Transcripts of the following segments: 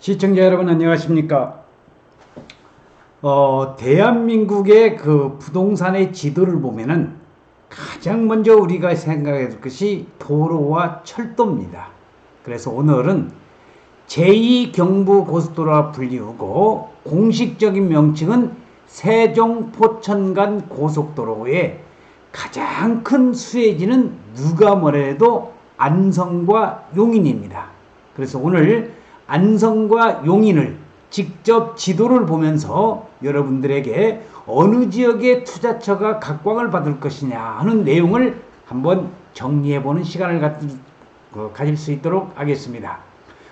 시청자 여러분 안녕하십니까? 어, 대한민국의 그 부동산의 지도를 보면은 가장 먼저 우리가 생각해야 될 것이 도로와 철도입니다. 그래서 오늘은 제2경부고속도로라 불리우고 공식적인 명칭은 세종 포천간 고속도로의 가장 큰 수혜지는 누가 뭐래도 안성과 용인입니다. 그래서 오늘 안성과 용인을 직접 지도를 보면서 여러분들에게 어느 지역의 투자처가 각광을 받을 것이냐 하는 내용을 한번 정리해보는 시간을 가, 그, 가질 수 있도록 하겠습니다.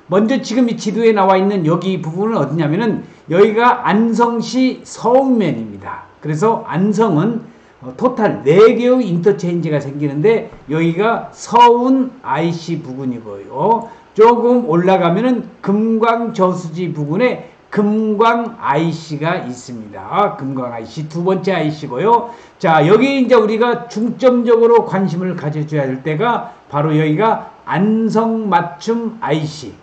먼저 지금 이 지도에 나와 있는 여기 부분은 어디냐면은 여기가 안성시 서읍면입니다. 그래서 안성은 어, 토탈 4개의 인터체인지가 생기는데 여기가 서운 IC 부근이고요. 조금 올라가면은 금광 저수지 부근에 금광 IC가 있습니다. 금광 IC 두 번째 IC고요. 자, 여기 이제 우리가 중점적으로 관심을 가져줘야 될 때가 바로 여기가 안성 맞춤 IC.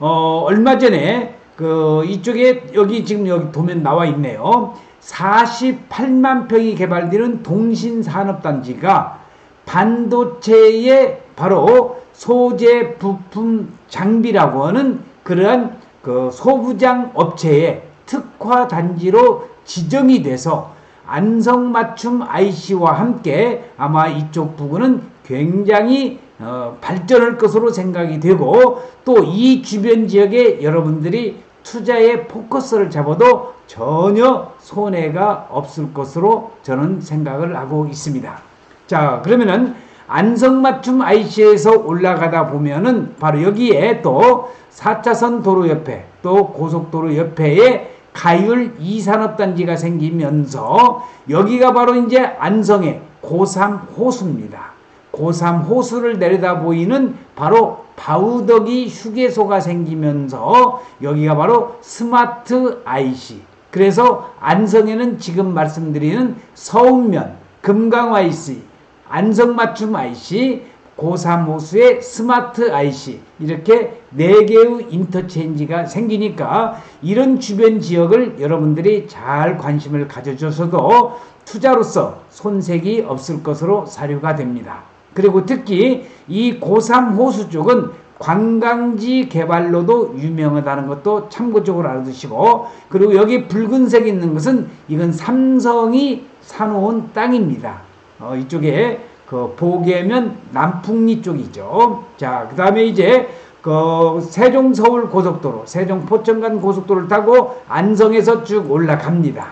어, 얼마 전에 그 이쪽에 여기 지금 여기 도면 나와 있네요. 48만 평이 개발되는 동신산업단지가 반도체의 바로 소재 부품 장비라고 하는 그러한 그 소부장 업체의 특화 단지로 지정이 돼서 안성 맞춤 IC와 함께 아마 이쪽 부근은 굉장히 어, 발전할 것으로 생각이 되고 또 이 주변 지역에 여러분들이 투자의 포커스를 잡아도 전혀 손해가 없을 것으로 저는 생각을 하고 있습니다. 자, 그러면은 안성맞춤 IC에서 올라가다 보면은 바로 여기에 또 4차선 도로 옆에 또 고속도로 옆에에 가율 이산업단지가 생기면서 여기가 바로 이제 안성의 고삼 호수입니다. 고삼 호수를 내려다 보이는 바로 바우덕이 휴게소가 생기면서 여기가 바로 스마트 IC. 그래서 안성에는 지금 말씀드리는 서운면, 금강 IC, 안성맞춤 IC, 고3 호수의 스마트 IC 이렇게 네 개의 인터체인지가 생기니까 이런 주변 지역을 여러분들이 잘 관심을 가져줘서도 투자로서 손색이 없을 것으로 사료가 됩니다. 그리고 특히 이 고3 호수 쪽은 관광지 개발로도 유명하다는 것도 참고적으로 알아두시고 그리고 여기 붉은색 있는 것은 이건 삼성이 사놓은 땅입니다. 어, 이쪽에 그 보계면 남풍리 쪽이죠. 자, 그 다음에 이제 그 세종 서울 고속도로, 세종 포천간 고속도로를 타고 안성에서 쭉 올라갑니다.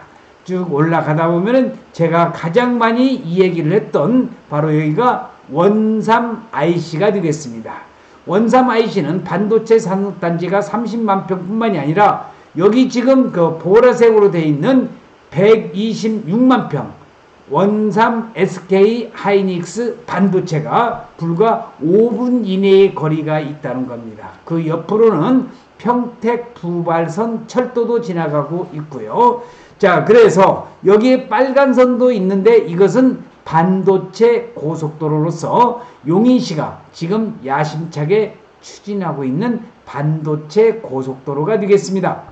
쭉 올라가다 보면은 제가 가장 많이 이 얘기를 했던 바로 여기가 원삼 IC가 되겠습니다. 원삼 IC는 반도체 산업단지가 30만 평뿐만이 아니라 여기 지금 그 보라색으로 되어 있는 126만 평 원삼 SK 하이닉스 반도체가 불과 5분 이내의 거리가 있다는 겁니다. 그 옆으로는 평택 부발선 철도도 지나가고 있고요. 자, 그래서 여기에 빨간 선도 있는데 이것은 반도체 고속도로로서 용인시가 지금 야심차게 추진하고 있는 반도체 고속도로가 되겠습니다.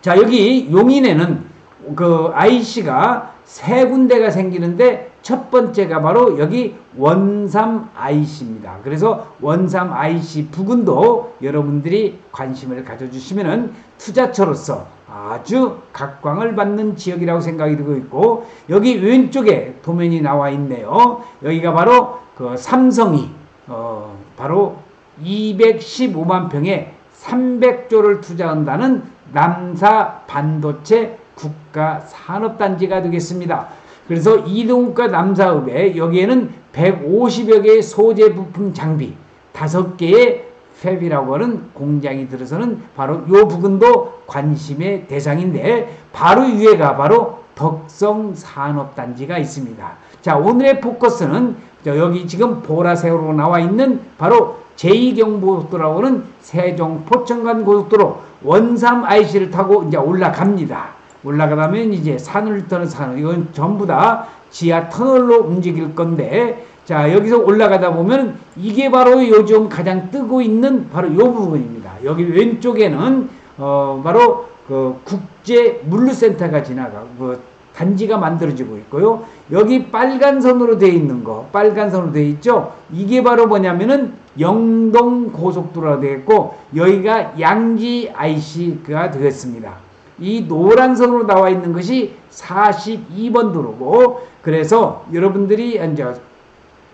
자, 여기 용인에는 그 IC가 세 군데가 생기는데 첫 번째가 바로 여기 원삼 IC입니다. 그래서 원삼 IC 부근도 여러분들이 관심을 가져주시면은 투자처로서 아주 각광을 받는 지역이라고 생각이 들고 있고 여기 왼쪽에 도면이 나와 있네요. 여기가 바로 그 삼성이 어 바로 215만 평에 300조를 투자한다는 남사 반도체 국가 산업단지가 되겠습니다. 그래서 이동국가 남사읍에 여기에는 150여 개의 소재 부품 장비, 5개의 팹이라고 하는 공장이 들어서는 바로 이 부분도 관심의 대상인데 바로 위에가 바로 덕성 산업단지가 있습니다. 자 오늘의 포커스는 여기 지금 보라색으로 나와 있는 바로 제2경부고속도로라고는 세종 포천간 고속도로 원삼 IC를 타고 이제 올라갑니다. 올라가다면 이제 산을 떠는 산 이건 전부 다 지하 터널로 움직일 건데 자 여기서 올라가다 보면 이게 바로 요즘 가장 뜨고 있는 바로 요 부분입니다. 여기 왼쪽에는 어, 바로 그 국제 물류센터가 지나가고 그 단지가 만들어지고 있고요. 여기 빨간 선으로 되어 있는 거, 빨간 선으로 되어 있죠. 이게 바로 뭐냐면은 영동 고속도로가 되겠고 여기가 양지 IC가 되겠습니다. 이 노란 선으로 나와 있는 것이 42번 도로고 그래서 여러분들이 이제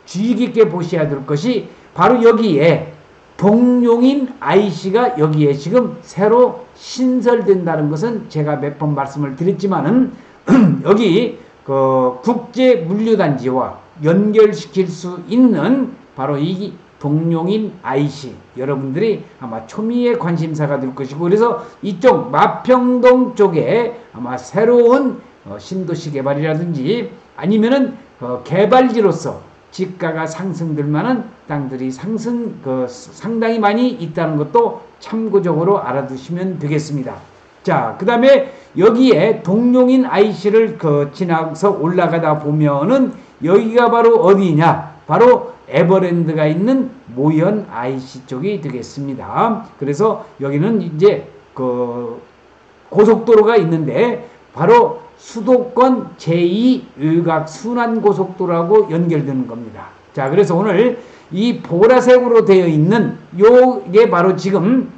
주의 깊게 보셔야 될 것이 바로 여기에 동용인 IC가 여기에 지금 새로 신설된다는 것은 제가 몇 번 말씀을 드렸지만은 여기 그 국제 물류단지와 연결시킬 수 있는 바로 이 동용인 IC 여러분들이 아마 초미의 관심사가 될 것이고 그래서 이쪽 마평동 쪽에 아마 새로운 어, 신도시 개발이라든지 아니면은 어, 개발지로서 지가가 상승될 만한 땅들이 상승 그 상당히 많이 있다는 것도 참고적으로 알아두시면 되겠습니다. 자, 그 다음에 여기에 동용인 IC를 그 지나서 올라가다 보면은 여기가 바로 어디냐? 바로 에버랜드가 있는 모현 IC 쪽이 되겠습니다. 그래서 여기는 이제 그 고속도로가 있는데 바로 수도권 제2외곽 순환 고속도로하고 연결되는 겁니다. 자, 그래서 오늘 이 보라색으로 되어 있는 요게 바로 지금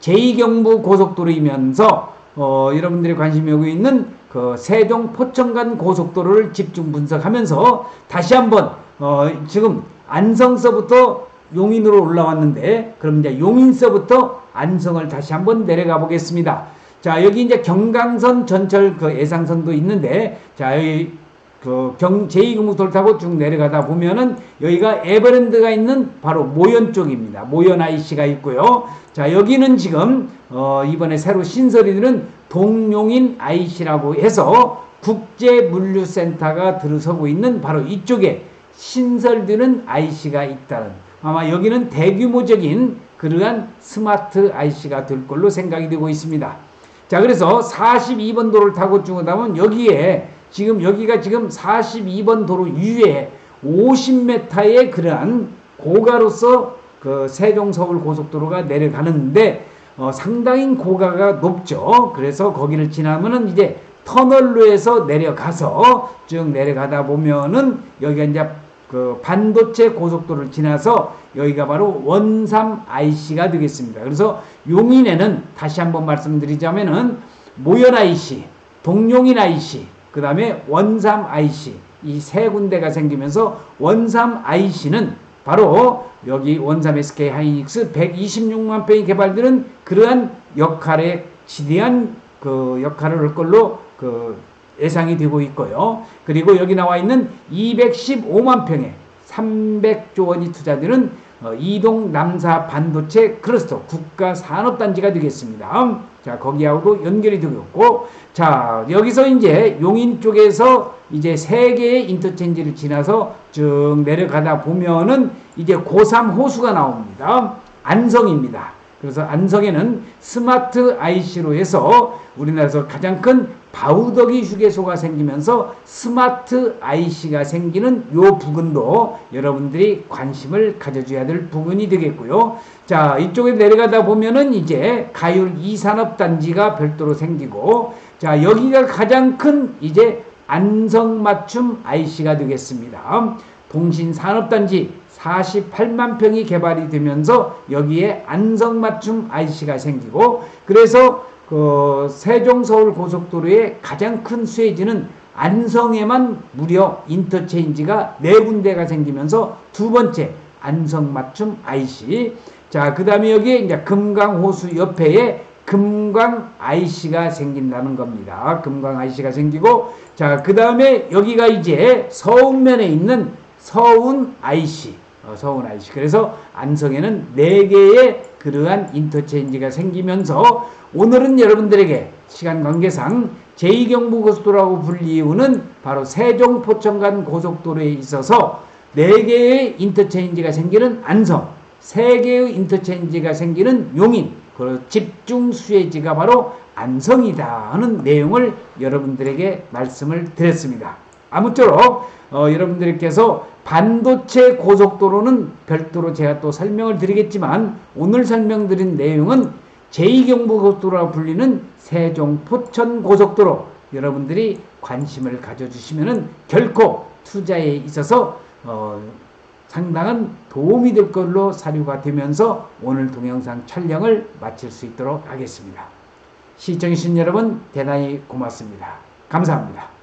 제2경부 고속도로이면서 어, 여러분들이 관심이 여기 있는 그 세종 포천 간 고속도로를 집중 분석하면서 다시 한번 어, 지금 안성서부터 용인으로 올라왔는데 그럼 이제 용인서부터 안성을 다시 한번 내려가 보겠습니다. 자, 여기 이제 경강선 전철 그 예상선도 있는데 자, 여기 그 경, 제2경부도를 타고 쭉 내려가다 보면은 여기가 에버랜드가 있는 바로 모연 쪽입니다. 모연 IC가 있고요. 자, 여기는 지금 어, 이번에 새로 신설이 되는 동용인 IC라고 해서 국제물류센터가 들어서고 있는 바로 이쪽에 신설되는 IC가 있다는 아마 여기는 대규모적인 그러한 스마트 IC가 될 걸로 생각이 되고 있습니다. 자, 그래서 42번 도로를 타고 보면 여기에 지금 여기가 지금 42번 도로 위에 50m의 그러한 고가로서 그 세종 서울 고속도로가 내려가는데 어, 상당히 고가가 높죠. 그래서 거기를 지나면은 이제 터널로에서 내려가서 쭉 내려가다 보면은 여기가 이제 그 반도체 고속도로를 지나서 여기가 바로 원삼 IC가 되겠습니다. 그래서 용인에는 다시 한번 말씀드리자면은 모연 IC, 동용인 IC, 그 다음에 원삼 IC 이 세 군데가 생기면서 원삼 IC는 바로 여기 원삼 SK 하이닉스 126만 평이 개발되는 그러한 역할에 지대한 그 역할을 할 걸로 그 예상이 되고 있고요. 그리고 여기 나와 있는 215만 평에 300조 원이 투자되는 어, 이동 남사 반도체 클러스터 국가 산업단지가 되겠습니다. 자, 거기하고도 연결이 되고 있고, 자, 여기서 이제 용인 쪽에서 이제 세 개의 인터체인지를 지나서 쭉 내려가다 보면은 이제 고3 호수가 나옵니다. 안성입니다. 그래서 안성에는 스마트 IC로 해서 우리나라에서 가장 큰 바우더기 휴게소가 생기면서 스마트 IC가 생기는 요 부분도 여러분들이 관심을 가져줘야 될 부분이 되겠고요. 자, 이쪽에 내려가다 보면은 이제 가율 이산업단지가 별도로 생기고, 자, 여기가 가장 큰 이제 안성맞춤 IC가 되겠습니다. 동신산업단지 48만 평이 개발이 되면서 여기에 안성맞춤 IC가 생기고 그래서 그 세종 서울 고속도로의 가장 큰 수혜지는 안성에만 무려 인터체인지가 네 군데가 생기면서 두 번째 안성 맞춤 IC 자 그다음에 여기에 이제 금강호수 옆에에 금강 IC가 생긴다는 겁니다. 금강 IC가 생기고 자 그다음에 여기가 이제 서운면에 있는 서운 IC 어, 서운 IC. 그래서 안성에는 4개의 그러한 인터체인지가 생기면서 오늘은 여러분들에게 시간 관계상 제2경부고속도로라고 불리우는 바로 세종 포천간 고속도로에 있어서 4개의 인터체인지가 생기는 안성, 3개의 인터체인지가 생기는 용인, 그리고 집중 수혜지가 바로 안성이다 하는 내용을 여러분들에게 말씀을 드렸습니다. 아무쪼록 어, 여러분들께서 반도체 고속도로는 별도로 제가 또 설명을 드리겠지만 오늘 설명드린 내용은 제2경부고속도로라 불리는 세종 포천 고속도로 여러분들이 관심을 가져주시면 결코 투자에 있어서 어, 상당한 도움이 될 걸로 사료가 되면서 오늘 동영상 촬영을 마칠 수 있도록 하겠습니다. 시청해주신 여러분 대단히 고맙습니다. 감사합니다.